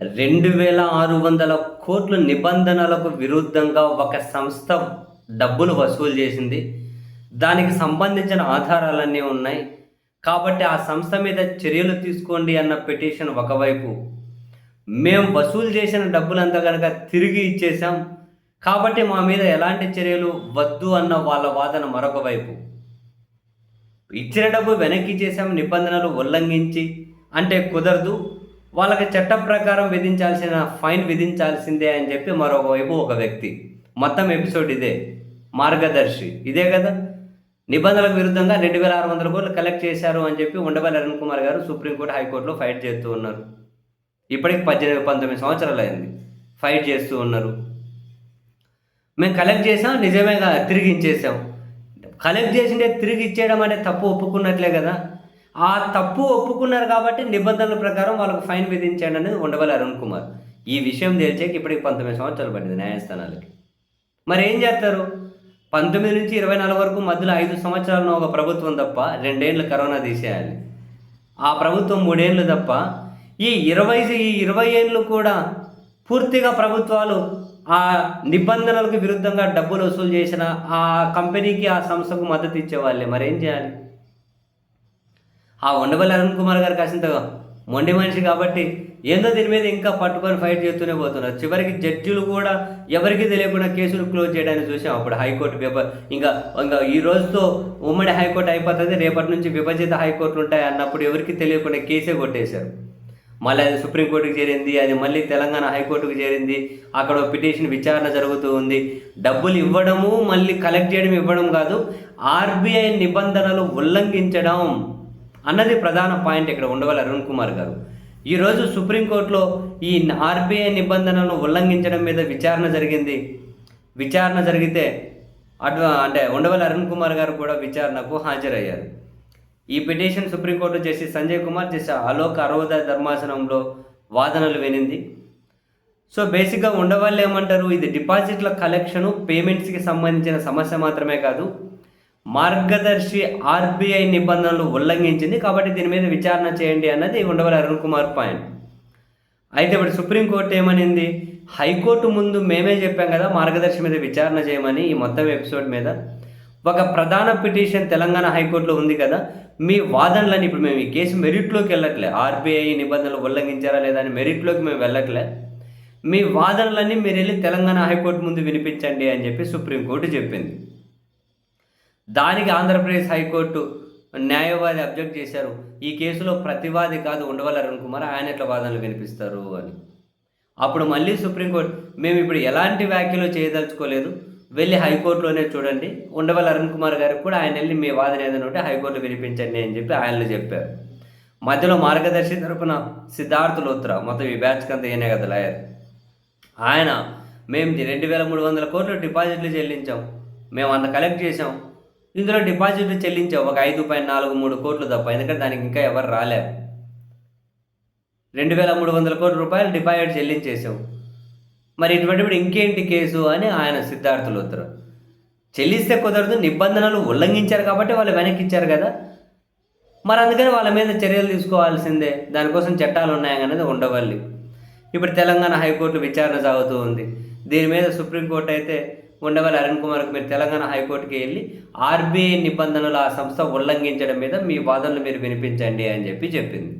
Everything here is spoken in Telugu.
రెండు వేల ఆరు వందల కోట్ల నిబంధనలకు విరుద్ధంగా ఒక సంస్థ డబ్బులు వసూలు చేసింది. దానికి సంబంధించిన ఆధారాలన్నీ ఉన్నాయి. కాబట్టి ఆ సంస్థ మీద చర్యలు తీసుకోండి అన్న పిటిషన్ ఒకవైపు. మేము వసూలు చేసిన డబ్బులంతా కనుక తిరిగి ఇచ్చేసాం కాబట్టి మా మీద ఎలాంటి చర్యలు వద్దు అన్న వాళ్ళ వాదన మరొక వైపు. ఇచ్చిన డబ్బు వెనక్కి చేసాం నిబంధనలు ఉల్లంఘించి అంటే కుదరదు. వాళ్ళకి చట్ట ప్రకారం విధించాల్సిన ఫైన్ విధించాల్సిందే అని చెప్పి మరొకవైపు ఒక వ్యక్తి. మొత్తం ఎపిసోడ్ ఇదే. మార్గదర్శి. ఇదే కదా? నిబంధనలకు విరుద్ధంగా రెండు వేల ఆరు వందల కోట్లు కలెక్ట్ చేశారు అని చెప్పి ఉండవల్లి అరుణ్ కుమార్ గారు సుప్రీంకోర్టు హైకోర్టులో ఫైట్ చేస్తూ ఉన్నారు. ఇప్పటికి పద్దెనిమిది పంతొమ్మిది సంవత్సరాలు అయింది. ఫైట్ చేస్తూ ఉన్నారు. మేము కలెక్ట్ చేసాం నిజమేగా తిరిగి ఇచ్చేసాం కలెక్ట్ చేసిండే తిరిగి ఇచ్చేయడం అంటే తప్పు ఒప్పుకున్నట్లే కదా? ఆ తప్పు ఒప్పుకున్నారు కాబట్టి నిబంధనల ప్రకారం వాళ్ళకు ఫైన్ విధించండి అనేది ఉండవల్లి అరుణ్ కుమార్. ఈ విషయం తేల్చేకి ఇప్పటికి పంతొమ్మిది సంవత్సరాలు పడింది న్యాయస్థానాలకి. మరి ఏం చేస్తారు? పంతొమ్మిది నుంచి ఇరవై నాలుగు వరకు మధ్యలో ఐదు సంవత్సరాలను ఒక ప్రభుత్వం తప్ప రెండేళ్ళు కరోనా తీసేయాలి. ఆ ప్రభుత్వం మూడేళ్ళు తప్ప ఈ ఇరవై ఈ ఇరవై ఏళ్ళు కూడా పూర్తిగా ప్రభుత్వాలు ఆ నిబంధనలకు విరుద్ధంగా డబ్బులు వసూలు చేసిన ఆ కంపెనీకి ఆ సంస్థకు మద్దతు ఇచ్చేవాళ్ళే. మరేం చేయాలి? ఆ ఉండవల్లి అరుణ్ కుమార్ గారు కాసింత మొండి మనిషి కాబట్టి ఏందో దీని మీద ఇంకా పట్టుకొని ఫైట్ చేస్తూనే పోతున్నారు. చివరికి జడ్జిలు కూడా ఎవరికి తెలియకుండా కేసులు క్లోజ్ చేయడానికి చూసాం. అప్పుడు హైకోర్టు విభ ఇంకా ఇంకా ఈ రోజుతో ఉమ్మడి హైకోర్టు అయిపోతుంది. రేపటి నుంచి విభజిత హైకోర్టులు ఉంటాయి అన్నప్పుడు ఎవరికి తెలియకుండా కేసే కొట్టేశారు. మళ్ళీ అది సుప్రీంకోర్టుకు చేరింది అది మళ్ళీ తెలంగాణ హైకోర్టుకు చేరింది. అక్కడ పిటిషన్ విచారణ జరుగుతూ ఉంది. డబ్బులు ఇవ్వడము మళ్ళీ కలెక్ట్ చేయడం ఇవ్వడం కాదు ఆర్బీఐ నిబంధనలు ఉల్లంఘించడం అన్నది ప్రధాన పాయింట్ ఇక్కడ ఉండవల్లి అరుణ్ కుమార్ గారు. ఈరోజు సుప్రీంకోర్టులో ఈ ఆర్బీఐ నిబంధనలను ఉల్లంఘించడం మీద విచారణ జరిగింది. విచారణ జరిగితే అటు అంటే ఉండవల్లి అరుణ్ కుమార్ గారు కూడా విచారణకు హాజరయ్యారు. ఈ petition supreme court justice Sanjay Kumar justice Alok Aradhe ధర్మాసనంలో వాదనలు వినింది. సో బేసిక్గా ఉండవాళ్ళు ఏమంటారు ఇది డిపాజిట్ల కలెక్షను పేమెంట్స్కి సంబంధించిన సమస్య మాత్రమే కాదు మార్గదర్శి ఆర్బీఐ నిబంధనలు ఉల్లంఘించింది. కాబట్టి దీని మీద విచారణ చేయండి అన్నది ఉండవల్లి అరుణ్ కుమార్ పాయింట్. అయితే ఇప్పుడు సుప్రీంకోర్టు ఏమనింది? హైకోర్టు ముందు మేమే చెప్పాం కదా మార్గదర్శి మీద విచారణ చేయమని ఈ మొత్తం ఎపిసోడ్ మీద. ఒక ప్రధాన పిటిషన్ తెలంగాణ హైకోర్టులో ఉంది కదా మీ వాదనలని ఇప్పుడు మేము ఈ కేసు మెరిట్లోకి వెళ్ళట్లే. ఆర్బీఐ నిబంధనలు ఉల్లంఘించారా లేదా అని మెరిట్లోకి మేము వెళ్ళట్లే. మీ వాదనలన్నీ మీరు వెళ్ళి తెలంగాణ హైకోర్టు ముందు వినిపించండి అని చెప్పి సుప్రీంకోర్టు చెప్పింది. దానికి ఆంధ్రప్రదేశ్ హైకోర్టు న్యాయవాది అబ్జెక్ట్ చేశారు. ఈ కేసులో ప్రతివాది కాదు ఉండవల్లి అరుణ్ కుమార్ ఆయన ఎట్లా వాదనలు వినిపిస్తారు అని. అప్పుడు మళ్ళీ సుప్రీంకోర్టు మేము ఇప్పుడు ఎలాంటి వ్యాఖ్యలు చేయదలుచుకోలేదు. వెళ్ళి హైకోర్టులోనే చూడండి. ఉండవల్లి అరుణ్ కుమార్ గారికి కూడా ఆయన వెళ్ళి మీ వాదన ఏదైనా ఉంటే హైకోర్టు వినిపించండి అని చెప్పి ఆయనలు చెప్పారు. మధ్యలో మార్గదర్శి తరపున సిద్ధార్థ లోత్రా మొత్తం ఈ బ్యాచ్ కంతా ఏనే కదా లాయర్. ఆయన మేము రెండు వేల మూడు వందల కోట్లు డిపాజిట్లు చెల్లించాం. మేము అంత కలెక్ట్ చేసాం ఇందులో డిపాజిట్లు చెల్లించే ఒక ఐదు పాయింట్ నాలుగు మూడు కోట్లు తప్ప ఎందుకంటే దానికి ఇంకా ఎవరు రాలేదు రెండు వేల మూడు వందల కోట్ల రూపాయలు డిపాజిట్ చెల్లించేసావు మరి ఇటువంటిప్పుడు ఇంకేంటి కేసు అని ఆయన సిద్ధార్థులు ఉత్తరు. చెల్లిస్తే కుదరదు నిబంధనలు ఉల్లంఘించారు కాబట్టి వాళ్ళు వెనక్కి ఇచ్చారు కదా. మరి అందుకని వాళ్ళ మీద చర్యలు తీసుకోవాల్సిందే. దానికోసం చట్టాలు ఉన్నాయనేది ఉండవల్లి. ఇప్పుడు తెలంగాణ హైకోర్టు విచారణ సాగుతూ ఉంది. దీని మీద సుప్రీంకోర్టు అయితే ఉండవల్లి అరుణ్ కుమార్కు మీరు తెలంగాణ హైకోర్టుకి వెళ్ళి ఆర్బీఐ నిబంధనలు ఆ సంస్థ ఉల్లంఘించడం మీద మీ వాదనలు మీరు వినిపించండి అని చెప్పి చెప్పింది.